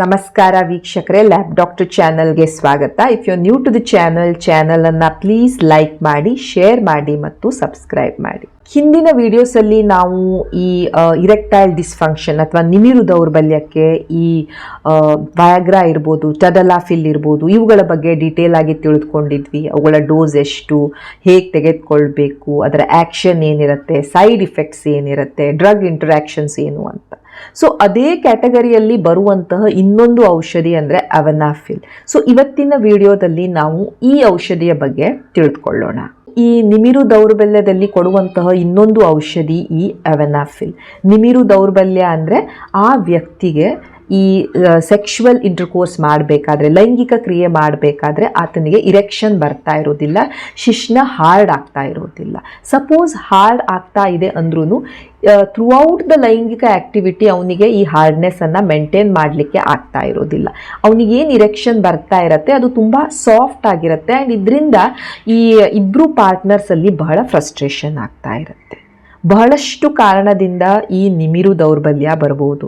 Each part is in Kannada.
ನಮಸ್ಕಾರ ವೀಕ್ಷಕರೇ ಲ್ಯಾಬ್ ಡಾಕ್ಟರ್ ಚಾನಲ್ಗೆ ಸ್ವಾಗತ. If you new to the channel ಚಾನಲನ್ನು ಪ್ಲೀಸ್ ಲೈಕ್ ಮಾಡಿ ಶೇರ್ ಮಾಡಿ ಮತ್ತು ಸಬ್ಸ್ಕ್ರೈಬ್ ಮಾಡಿ. ಹಿಂದಿನ ವಿಡಿಯೋಸಲ್ಲಿ ನಾವು ಈ ಇರೆಕ್ಟೈಲ್ ಡಿಸ್ಫಂಕ್ಷನ್ ಅಥವಾ ನಿಮಿರು ದೌರ್ಬಲ್ಯಕ್ಕೆ ಈ ವಯಾಗ್ರಾ ಇರ್ಬೋದು ಟಡಲಾಫಿಲ್ ಇರ್ಬೋದು, ಇವುಗಳ ಬಗ್ಗೆ ಡೀಟೇಲ್ ಆಗಿ ತಿಳಿದುಕೊಂಡಿದ್ವಿ. ಅವುಗಳ ಡೋಸ್ ಎಷ್ಟು, ಹೇಗೆ ತೆಗೆದುಕೊಳ್ಬೇಕು, ಅದರ ಆ್ಯಕ್ಷನ್ ಏನಿರುತ್ತೆ ಸೈಡ್ ಇಫೆಕ್ಟ್ಸ್ ಏನಿರುತ್ತೆ ಡ್ರಗ್ ಇಂಟ್ರಾಕ್ಷನ್ಸ್ ಏನು ಅಂತ. ಸೊ ಅದೇ ಕ್ಯಾಟಗರಿಯಲ್ಲಿ ಬರುವಂತಹ ಇನ್ನೊಂದು ಔಷಧಿ ಅಂದರೆ ಅವನಾಫಿಲ್ ಸೊ ಇವತ್ತಿನ ವಿಡಿಯೋದಲ್ಲಿ ನಾವು ಈ ಔಷಧಿಯ ಬಗ್ಗೆ ತಿಳಿದುಕೊಳ್ಳೋಣ ಈ ನಿಮಿರು ದೌರ್ಬಲ್ಯದಲ್ಲಿ ಕೊಡುವಂತಹ ಇನ್ನೊಂದು ಔಷಧಿ ಈ ಅವೆನಾಫಿಲ್ ನಿಮಿರು ದೌರ್ಬಲ್ಯ ಅಂದರೆ ಆ ವ್ಯಕ್ತಿಗೆ ಈ ಸೆಕ್ಷುವಲ್ ಇಂಟರ್ಕೋರ್ಸ್ ಮಾಡಬೇಕಾದ್ರೆ, ಲೈಂಗಿಕ ಕ್ರಿಯೆ ಮಾಡಬೇಕಾದ್ರೆ ಆತನಿಗೆ ಇರೆಕ್ಷನ್ ಬರ್ತಾ ಇರೋದಿಲ್ಲ, ಶಿಶ್ನ ಹಾರ್ಡ್ ಆಗ್ತಾ ಇರೋದಿಲ್ಲ. ಸಪೋಸ್ ಹಾರ್ಡ್ ಆಗ್ತಾ ಇದೆ ಅಂದ್ರೂ ಥ್ರೂ ಔಟ್ ದ ಲೈಂಗಿಕ ಆ್ಯಕ್ಟಿವಿಟಿ ಅವನಿಗೆ ಈ ಹಾರ್ಡ್ನೆಸ್ಸನ್ನು ಮೇಂಟೈನ್ ಮಾಡಲಿಕ್ಕೆ ಆಗ್ತಾ ಇರೋದಿಲ್ಲ. ಅವನಿಗೆ ಏನು ಇರೆಕ್ಷನ್ ಬರ್ತಾ ಇರುತ್ತೆ, ಅದು ತುಂಬ ಸಾಫ್ಟ್ ಆಗಿರುತ್ತೆ ಆ್ಯಂಡ್ ಇದರಿಂದ ಈ ಇಬ್ಬರು ಪಾರ್ಟ್ನರ್ಸಲ್ಲಿ ಬಹಳ ಫ್ರಸ್ಟ್ರೇಷನ್ ಆಗ್ತಾ ಇರುತ್ತೆ. ಬಹಳಷ್ಟು ಕಾರಣದಿಂದ ಈ ನಿಮಿರು ದೌರ್ಬಲ್ಯ ಬರ್ಬೋದು.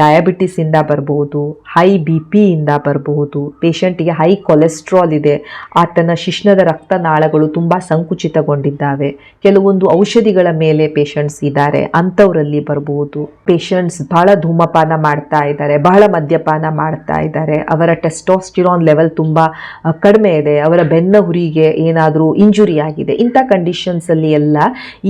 ಡಯಾಬಿಟಿಸಿಂದ ಬರಬಹುದು ಹೈ ಬಿ ಪಿಯಿಂದ ಬರಬಹುದು ಪೇಷಂಟಿಗೆ ಹೈ ಕೊಲೆಸ್ಟ್ರಾಲ್ ಇದೆ. ಆತನ ಶಿಶ್ನದ ರಕ್ತನಾಳಗಳು ತುಂಬ ಸಂಕುಚಿತಗೊಂಡಿದ್ದಾವೆ. ಕೆಲವೊಂದು ಔಷಧಿಗಳ ಮೇಲೆ ಪೇಷಂಟ್ಸ್ ಇದ್ದಾರೆ, ಅಂಥವರಲ್ಲಿ ಬರಬಹುದು ಪೇಷಂಟ್ಸ್ ಬಹಳ ಧೂಮಪಾನ ಮಾಡ್ತಾ ಇದ್ದಾರೆ, ಬಹಳ ಮದ್ಯಪಾನ ಮಾಡ್ತಾ ಇದ್ದಾರೆ. ಅವರ ಟೆಸ್ಟೋಸ್ಟಿರಾನ್ ಲೆವೆಲ್ ತುಂಬ ಕಡಿಮೆ ಇದೆ. ಅವರ ಬೆನ್ನ ಹುರಿಗೆ ಏನಾದರೂ ಇಂಜುರಿ ಆಗಿದೆ. ಇಂಥ ಕಂಡೀಷನ್ಸಲ್ಲಿ ಎಲ್ಲ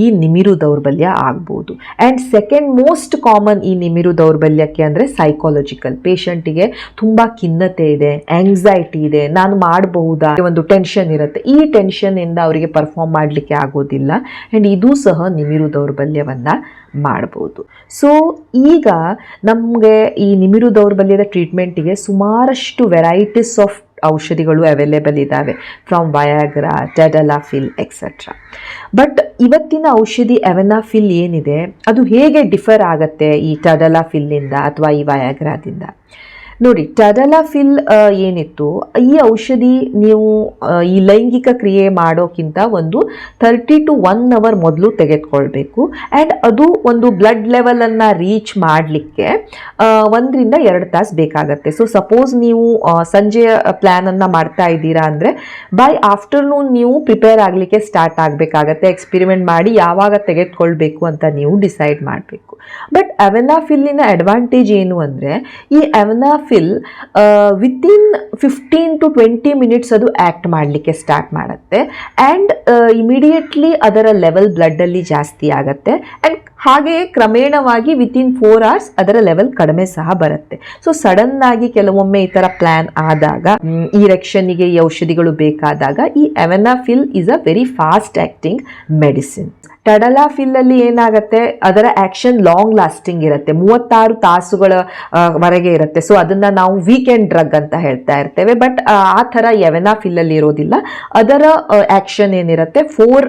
ಈ ನಿಮಿರು ದೌರ್ಬಲ್ಯ ಆಗ್ಬೋದು. ಆ್ಯಂಡ್ ಸೆಕೆಂಡ್ ಮೋಸ್ಟ್ ಕಾಮನ್ ಈ ನಿಮಿರು ದೌರ್ಬಲ್ಯಕ್ಕೆ ಅಂದರೆ ಸೈಕಾಲಜಿಕಲ್ ಪೇಷಂಟಿಗೆ ತುಂಬ ಖಿನ್ನತೆ ಇದೆ ಆಂಗ್ಸೈಟಿ ಇದೆ ನಾನು ಮಾಡಬಹುದಾ ಒಂದು ಟೆನ್ಷನ್ ಇರುತ್ತೆ ಈ ಟೆನ್ಷನ್ ಇಂದ ಅವರಿಗೆ ಪರ್ಫಾರ್ಮ್ ಮಾಡಲಿಕ್ಕೆ ಆಗೋದಿಲ್ಲ ಆ್ಯಂಡ್ ಇದು ಸಹ ನಿಮಿರು ದೌರ್ಬಲ್ಯವನ್ನು ಮಾಡ್ಬೋದು ಸೊ ಈಗ ನಮಗೆ ಈ ನಿಮಿರು ದೌರ್ಬಲ್ಯದ ಟ್ರೀಟ್ಮೆಂಟಿಗೆ ಸುಮಾರಷ್ಟು ವೆರೈಟೀಸ್ ಆಫ್ ಔಷಧಿಗಳು ಅವೈಲೇಬಲ್ ಇದ್ದಾವೆ from Viagra tadalafil etcetera but ಇವತ್ತಿನ ಔಷಧಿ ಎವೆನಾಫಿಲ್ ಏನಿದೆ? ಅದು ಹೇಗೆ ಡಿಫರ್ ಆಗುತ್ತೆ ಈ ಟೆಡಲಾಫಿಲ್ನಿಂದ ಅಥವಾ ಈ ವಯಾಗ್ರಾದಿಂದ ನೋಡಿ ಟಡಲಾಫಿಲ್ ಏನಿತ್ತು? ಈ ಔಷಧಿ ನೀವು ಈ ಲೈಂಗಿಕ ಕ್ರಿಯೆ ಮಾಡೋಕ್ಕಿಂತ ಒಂದು ತರ್ಟಿ ಟು ಒನ್ ಅವರ್ ಮೊದಲು ತೆಗೆದುಕೊಳ್ಬೇಕು. ಆ್ಯಂಡ್ ಅದು ಒಂದು ಬ್ಲಡ್ ಲೆವೆಲನ್ನು ರೀಚ್ ಮಾಡಲಿಕ್ಕೆ ಒಂದರಿಂದ ಎರಡು ತಾಸು ಬೇಕಾಗತ್ತೆ. ಸೊ ಸಪೋಸ್ ನೀವು ಸಂಜೆಯ ಪ್ಲ್ಯಾನನ್ನು ಮಾಡ್ತಾ ಇದ್ದೀರಾ ಅಂದರೆ ಬೈ ಆಫ್ಟರ್ನೂನ್ ನೀವು ಪ್ರಿಪೇರ್ ಆಗಲಿಕ್ಕೆ ಸ್ಟಾರ್ಟ್ ಆಗಬೇಕಾಗತ್ತೆ. ಎಕ್ಸ್ಪಿರಿಮೆಂಟ್ ಮಾಡಿ ಯಾವಾಗ ತೆಗೆದುಕೊಳ್ಬೇಕು ಅಂತ ನೀವು ಡಿಸೈಡ್ ಮಾಡಬೇಕು. ಬಟ್ ಅವೆನಾಫಿಲ್ಲಿನ ಅಡ್ವಾಂಟೇಜ್ ಏನು ಅಂದರೆ, ಈ avanafil within fifteen to twenty minutes ಅದು ಆ್ಯಕ್ಟ್ ಮಾಡಲಿಕ್ಕೆ ಸ್ಟಾರ್ಟ್ ಮಾಡುತ್ತೆ. ಆ್ಯಂಡ್ ಇಮಿಡಿಯೇಟ್ಲಿ ಅದರ ಲೆವೆಲ್ ಬ್ಲಡ್ಡಲ್ಲಿ ಜಾಸ್ತಿ ಆಗುತ್ತೆ. ಆ್ಯಂಡ್ ಹಾಗೆಯೇ ಕ್ರಮೇಣವಾಗಿ ವಿತಿನ್ ಫೋರ್ ಅವರ್ಸ್ ಅದರ ಲೆವೆಲ್ ಕಡಿಮೆ ಸಹ ಬರುತ್ತೆ. ಸೊ ಸಡನ್ ಆಗಿ ಕೆಲವೊಮ್ಮೆ ಈ ಥರ ಪ್ಲ್ಯಾನ್ ಆದಾಗ ಈ ರೆಕ್ಷನ್ನಿಗೆ ಈ ಔಷಧಿಗಳು ಬೇಕಾದಾಗ ಈ avanafil is a very fast acting medicine tadalafil ಅಲ್ಲಿ ಏನಾಗುತ್ತೆ? ಅದರ ಆಕ್ಷನ್ ಲಾಂಗ್ ಲಾಸ್ಟಿಂಗ್ ಇರುತ್ತೆ. ಮೂವತ್ತಾರು ತಾಸುಗಳ ವರೆಗೆ ಇರುತ್ತೆ. ಸೊ ಅದನ್ನ ನಾವು ವೀಕೆಂಡ್ ಡ್ರಗ್ ಅಂತ ಹೇಳ್ತಾ ಇರ್ತೇವೆ. ಬಟ್ ಆ ಥರ ಎವೆನಾಫಿಲ್ ಅಲ್ಲಿ ಇರೋದಿಲ್ಲ. ಅದರ ಆಕ್ಷನ್ ಏನಿರುತ್ತೆ? ಫೋರ್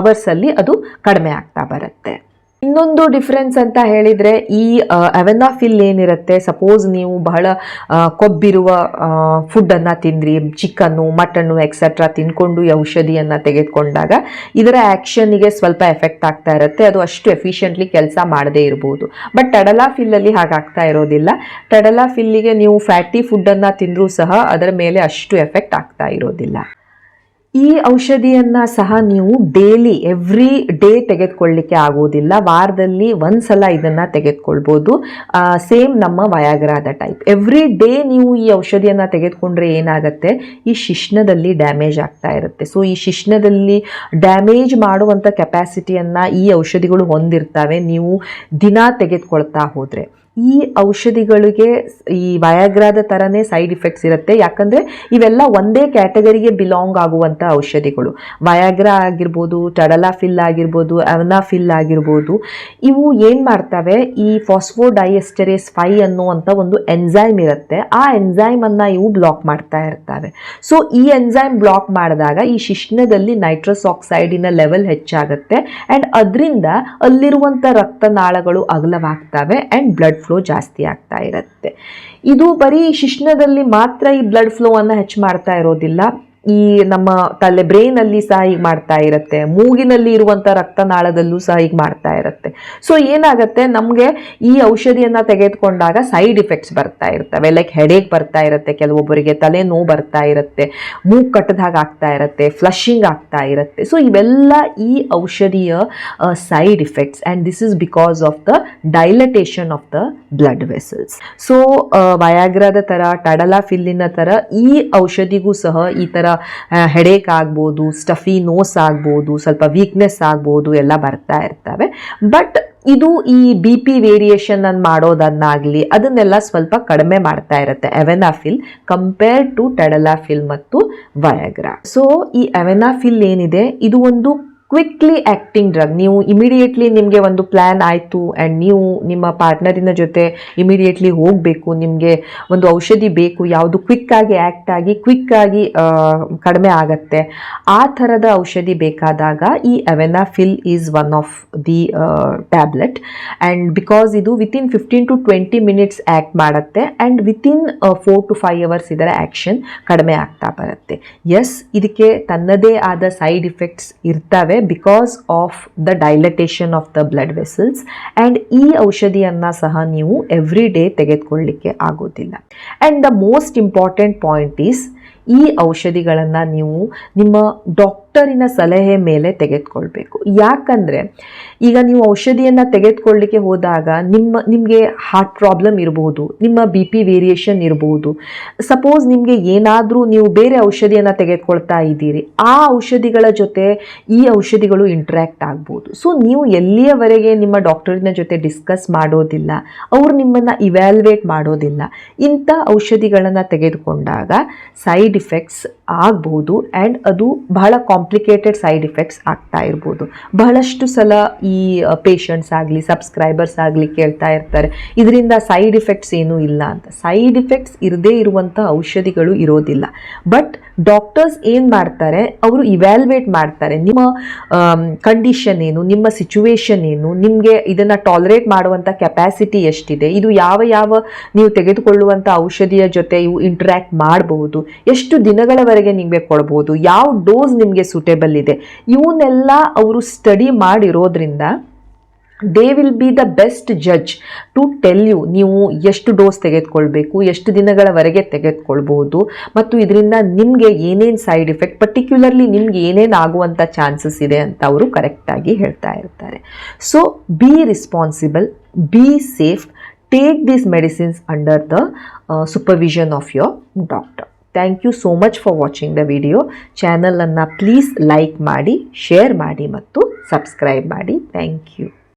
ಅವರ್ಸ್ ಅಲ್ಲಿ ಅದು ಕಡಿಮೆ ಆಗ್ತಾ ಬರುತ್ತೆ. ಇನ್ನೊಂದು ಡಿಫ್ರೆನ್ಸ್ ಅಂತ ಹೇಳಿದರೆ ಈ ಅವೆನಾಫಿಲ್ ಏನಿರುತ್ತೆ ಸಪೋಸ್ ನೀವು ಬಹಳ ಕೊಬ್ಬಿರುವ ಫುಡ್ಡನ್ನು ತಿಂದ್ರಿ ಚಿಕನ್ನು ಮಟನ್ನು ಎಕ್ಸೆಟ್ರಾ ತಿನ್ಕೊಂಡು ಈ ಔಷಧಿಯನ್ನು ತೆಗೆದುಕೊಂಡಾಗ ಇದರ ಆ್ಯಕ್ಷನ್ನಿಗೆ ಸ್ವಲ್ಪ ಎಫೆಕ್ಟ್ ಆಗ್ತಾ ಇರುತ್ತೆ. ಅದು ಅಷ್ಟು ಎಫಿಷಿಯೆಂಟ್ಲಿ ಕೆಲಸ ಮಾಡದೇ ಇರ್ಬೋದು. ಬಟ್ ಟಡಲಾಫಿಲ್ಲಲ್ಲಿ ಹಾಗಾಗ್ತಾ ಇರೋದಿಲ್ಲ. ಟಡಲಾಫಿಲ್ಲಿಗೆ ನೀವು ಫ್ಯಾಟಿ ಫುಡ್ಡನ್ನು ತಿಂದರೂ ಸಹ ಅದರ ಮೇಲೆ ಅಷ್ಟು ಎಫೆಕ್ಟ್ ಆಗ್ತಾ ಇರೋದಿಲ್ಲ. ಈ ಔಷಧಿಯನ್ನು ಸಹ ನೀವು ಡೇಲಿ ಎವ್ರಿ ಡೇ ತೆಗೆದುಕೊಳ್ಳಿಕ್ಕೆ ಆಗುವುದಿಲ್ಲ. ವಾರದಲ್ಲಿ ಒಂದು ಸಲ ಇದನ್ನು ತೆಗೆದುಕೊಳ್ಬೋದು. ಸೇಮ್ ನಮ್ಮ ವಯಾಗ್ರಾದ ಟೈಪ್ ಎವ್ರಿ ಡೇ ನೀವು ಈ ಔಷಧಿಯನ್ನು ತೆಗೆದುಕೊಂಡ್ರೆ ಏನಾಗುತ್ತೆ? ಈ ಶಿಶ್ನದಲ್ಲಿ ಡ್ಯಾಮೇಜ್ ಆಗ್ತಾ ಇರುತ್ತೆ. ಸೊ ಈ ಶಿಶ್ನದಲ್ಲಿ ಡ್ಯಾಮೇಜ್ ಮಾಡುವಂಥ ಕೆಪ್ಯಾಸಿಟಿಯನ್ನು ಈ ಔಷಧಿಗಳು ಹೊಂದಿರ್ತವೆ. ನೀವು ದಿನ ತೆಗೆದುಕೊಳ್ತಾ ಹೋದರೆ. ಈ ಔಷಧಿಗಳಿಗೆ ಈ ವಯಾಗ್ರಾದ ಥರನೇ ಸೈಡ್ ಇಫೆಕ್ಟ್ಸ್ ಇರುತ್ತೆ. ಯಾಕಂದರೆ ಇವೆಲ್ಲ ಒಂದೇ ಕ್ಯಾಟಗರಿಗೆ ಬಿಲಾಂಗ್ ಆಗುವಂಥ ಔಷಧಿಗಳು. ವಯಾಗ್ರಾ ಆಗಿರ್ಬೋದು ಟಡಲಾಫಿಲ್ ಆಗಿರ್ಬೋದು ಅವನಾಫಿಲ್ ಆಗಿರ್ಬೋದು, ಇವು ಏನು ಮಾಡ್ತವೆ? ಈ ಫಾಸ್ಫೋಡೈಎಸ್ಟರೇಸ್ ಫೈ ಅನ್ನುವಂಥ ಒಂದು ಎನ್ಝೈಮ್ ಇರುತ್ತೆ. ಆ ಎನ್ಝೈಮನ್ನು ಇವು ಬ್ಲಾಕ್ ಮಾಡ್ತಾ ಇರ್ತವೆ. ಸೊ ಈ ಎನ್ಝೈಮ್ ಬ್ಲಾಕ್ ಮಾಡಿದಾಗ ಈ ಶಿಶ್ನದಲ್ಲಿ ನೈಟ್ರಸ್ ಆಕ್ಸೈಡಿನ ಲೆವೆಲ್ ಹೆಚ್ಚಾಗುತ್ತೆ. ಆ್ಯಂಡ್ ಅದರಿಂದ ಅಲ್ಲಿರುವಂಥ ರಕ್ತನಾಳಗಳು ಅಗಲವಾಗ್ತವೆ. ಆ್ಯಂಡ್ ಬ್ಲಡ್ ಫ್ಲೋ ಜಾಸ್ತಿ ಆಗ್ತಾ ಇರುತ್ತೆ. ಇದು ಬರೀ ಶಿಶ್ನದಲ್ಲಿ ಮಾತ್ರ ಈ ಬ್ಲಡ್ ಫ್ಲೋವನ್ನು ಹೆಚ್ಚು ಮಾಡ್ತಾ ಇರೋದಿಲ್ಲ. ಈ ನಮ್ಮ ತಲೆ ಬ್ರೈನ್ ಅಲ್ಲಿ ಸಹ ಈಗ ಮಾಡ್ತಾ ಇರುತ್ತೆ. ಮೂಗಿನಲ್ಲಿ ಇರುವಂತ ರಕ್ತನಾಳದಲ್ಲೂ ಸಹ ಈಗ ಮಾಡ್ತಾ ಇರುತ್ತೆ. ಸೊ ಏನಾಗುತ್ತೆ? ನಮಗೆ ಈ ಔಷಧಿಯನ್ನ ತೆಗೆದುಕೊಂಡಾಗ ಸೈಡ್ ಇಫೆಕ್ಟ್ಸ್ ಬರ್ತಾ ಇರ್ತವೆ. ಲೈಕ್ ಹೆಡೇಕ್ ಬರ್ತಾ ಇರುತ್ತೆ, ಕೆಲವೊಬ್ಬರಿಗೆ ತಲೆ ನೋವು ಬರ್ತಾ ಇರುತ್ತೆ, ಮೂಗ್ ಕಟ್ಟದಾಗ ಆಗ್ತಾ ಇರುತ್ತೆ ಫ್ಲಶಿಂಗ್ ಆಗ್ತಾ ಇರುತ್ತೆ. ಸೊ ಇವೆಲ್ಲ ಈ ಔಷಧಿಯ side effects and this is because of the dilatation of the blood vessels so ವಯಾಗ್ರಾದ ಥರ ಟಡಲಾ ಫಿಲ್ಲಿನ ಥರ ಈ ಔಷಧಿಗೂ ಸಹ ಈ ಥರ ಹೆಡೇಕ್ ಆಗ್ಬೋದು ಸ್ಟಫಿ ನೋಸ್ ಆಗ್ಬೋದು, ಸ್ವಲ್ಪ ವೀಕ್ನೆಸ್ ಆಗ್ಬೋದು ಎಲ್ಲ ಬರ್ತಾ ಇರ್ತವೆ. ಬಟ್ ಇದು ಈ ಬಿ ಪಿ ವೇರಿಯೇಷನ್ ಅನ್ನು ಮಾಡೋದನ್ನಾಗಲಿ ಅದನ್ನೆಲ್ಲ ಸ್ವಲ್ಪ ಕಡಿಮೆ ಮಾಡ್ತಾ ಇರುತ್ತೆ. ಎವೆನಾಫಿಲ್ ಕಂಪೇರ್ ಟು ಟೆಡಲಾಫಿಲ್ ಮತ್ತು ವಯಾಗ್ರಾ ಸೊ ಈ ಎವೆನಾಫಿಲ್ ಏನಿದೆ? ಇದು ಒಂದು ಕ್ವಿಕ್ಲಿ ಆ್ಯಕ್ಟಿಂಗ್ ಡ್ರಗ್ ನೀವು ಇಮಿಡಿಯೇಟ್ಲಿ ನಿಮಗೆ ಒಂದು ಪ್ಲ್ಯಾನ್ ಆಯಿತು ಆ್ಯಂಡ್ ನೀವು ನಿಮ್ಮ ಪಾರ್ಟ್ನರಿನ ಜೊತೆ ಇಮಿಡಿಯೇಟ್ಲಿ ಹೋಗಬೇಕು. ನಿಮಗೆ ಒಂದು ಔಷಧಿ ಬೇಕು. ಯಾವುದು ಕ್ವಿಕ್ಕಾಗಿ ಆ್ಯಕ್ಟ್ ಆಗಿ ಕ್ವಿಕ್ಕಾಗಿ ಕಡಿಮೆ ಆಗತ್ತೆ. ಆ ಥರದ ಔಷಧಿ ಬೇಕಾದಾಗ ಈ avanafil is one of the tablet and because ಇದು within fifteen to twenty minutes act ಮಾಡುತ್ತೆ and within four to five hours ಇದರ ಆ್ಯಕ್ಷನ್ ಕಡಿಮೆ ಆಗ್ತಾ ಬರುತ್ತೆ. ಎಸ್ ಇದಕ್ಕೆ ತನ್ನದೇ ಆದ ಸೈಡ್ ಇಫೆಕ್ಟ್ಸ್ ಇರ್ತವೆ. Because of the dilatation of the blood vessels and ಈ ಔಷಧಿಯನ್ನು ಸಹ ನೀವು ಎವ್ರಿ ಡೇ ತೆಗೆದುಕೊಳ್ಳಿಕ್ಕೆ ಆಗೋದಿಲ್ಲ. And the most important point is ಈ ಔಷಧಿಗಳನ್ನು ನೀವು ನಿಮ್ಮ ಡಾಕ್ಟರಿನ ಸಲಹೆ ಮೇಲೆ ತೆಗೆದುಕೊಳ್ಬೇಕು. ಯಾಕಂದರೆ, ಈಗ ನೀವು ಔಷಧಿಯನ್ನು ತೆಗೆದುಕೊಳ್ಳಿಕ್ಕೆ ಹೋದಾಗ ನಿಮ್ಮ, ನಿಮಗೆ ಹಾರ್ಟ್ ಪ್ರಾಬ್ಲಮ್ ಇರಬಹುದು ನಿಮ್ಮ ಬಿ ಪಿ ವೇರಿಯೇಷನ್ ಇರಬಹುದು ಸಪೋಸ್ ನಿಮಗೆ ಏನಾದರೂ ನೀವು ಬೇರೆ ಔಷಧಿಯನ್ನು ತೆಗೆದುಕೊಳ್ತಾ ಇದ್ದೀರಿ, ಆ ಔಷಧಿಗಳ ಜೊತೆ ಈ ಔಷಧಿಗಳು ಇಂಟ್ರ್ಯಾಕ್ಟ್ ಆಗ್ಬೋದು. ಸೊ ನೀವು ಎಲ್ಲಿಯವರೆಗೆ ನಿಮ್ಮ ಡಾಕ್ಟರಿನ ಜೊತೆ ಡಿಸ್ಕಸ್ ಮಾಡೋದಿಲ್ಲ, ಅವರು ನಿಮ್ಮನ್ನು ಇವ್ಯಾಲ್ಯುವೇಟ್ ಮಾಡೋದಿಲ್ಲ, ಇಂಥ ಔಷಧಿಗಳನ್ನು ತೆಗೆದುಕೊಂಡಾಗ ಸೈಡ್ ಇಫೆಕ್ಟ್ಸ್ ಆಗ್ಬೋದು. ಆ್ಯಂಡ್ ಅದು ಬಹಳ ಕಾಂಪ್ಲಿಕೇಟೆಡ್ ಸೈಡ್ ಇಫೆಕ್ಟ್ಸ್ ಆಗ್ತಾ ಇರ್ಬೋದು. ಬಹಳಷ್ಟು ಸಲ ಈ ಪೇಷಂಟ್ಸ್ ಆಗಲಿ ಸಬ್ಸ್ಕ್ರೈಬರ್ಸ್ ಆಗಲಿ ಕೇಳ್ತಾ ಇರ್ತಾರೆ. ಇದರಿಂದ ಸೈಡ್ ಇಫೆಕ್ಟ್ಸ್ ಏನೂ ಇಲ್ಲ ಅಂತ. ಸೈಡ್ ಇಫೆಕ್ಟ್ಸ್ ಇರದೇ ಇರುವಂಥ ಔಷಧಿಗಳು ಇರೋದಿಲ್ಲ. ಬಟ್ ಡಾಕ್ಟರ್ಸ್ ಏನು ಮಾಡ್ತಾರೆ? ಅವರು ಇವ್ಯಾಲ್ಯುವೇಟ್ ಮಾಡ್ತಾರೆ. ನಿಮ್ಮ ಕಂಡೀಷನ್ ಏನು, ನಿಮ್ಮ ಸಿಚುವೇಶನ್ ಏನು, ನಿಮಗೆ ಇದನ್ನು ಟಾಲರೇಟ್ ಮಾಡುವಂಥ ಕೆಪ್ಯಾಸಿಟಿ ಎಷ್ಟಿದೆ? ಇದು ಯಾವ ಯಾವ ನೀವು ತೆಗೆದುಕೊಳ್ಳುವಂಥ ಔಷಧಿಯ ಜೊತೆ ಇವು ಇಂಟ್ರ್ಯಾಕ್ಟ್ ಮಾಡಬಹುದು ಎಷ್ಟು ದಿನಗಳವರೆಗೆ ನಿಮಗೆ ಕೊಡ್ಬೋದು? ಯಾವ ಡೋಸ್ ನಿಮಗೆ ಸೂಟೇಬಲ್ ಇದೆ? ಇವನ್ನೆಲ್ಲ ಅವರು ಸ್ಟಡಿ ಮಾಡಿರೋದ್ರಿಂದ they will be the best judge to tell you ನೀವು ಎಷ್ಟು ಡೋಸ್ ತೆಗೆದುಕೊಳ್ಬೇಕು, ಎಷ್ಟು ದಿನಗಳವರೆಗೆ ತೆಗೆದುಕೊಳ್ಬಹುದು ಮತ್ತು ಇದರಿಂದ ನಿಮಗೆ ಏನೇನು ಸೈಡ್ ಇಫೆಕ್ಟ್ ಪರ್ಟಿಕ್ಯುಲರ್ಲಿ ನಿಮ್ಗೆ ಏನೇನು ಆಗುವಂಥ ಚಾನ್ಸಸ್ ಇದೆ ಅಂತ ಅವರು ಕರೆಕ್ಟಾಗಿ ಹೇಳ್ತಾ ಇರ್ತಾರೆ. So be responsible be safe take these medicines under the supervision of your doctor thank you so much for watching the video ಚಾನಲನ್ನು ಪ್ಲೀಸ್ ಲೈಕ್ ಮಾಡಿ ಶೇರ್ ಮಾಡಿ ಮತ್ತು ಸಬ್ಸ್ಕ್ರೈಬ್ ಮಾಡಿ. Thank you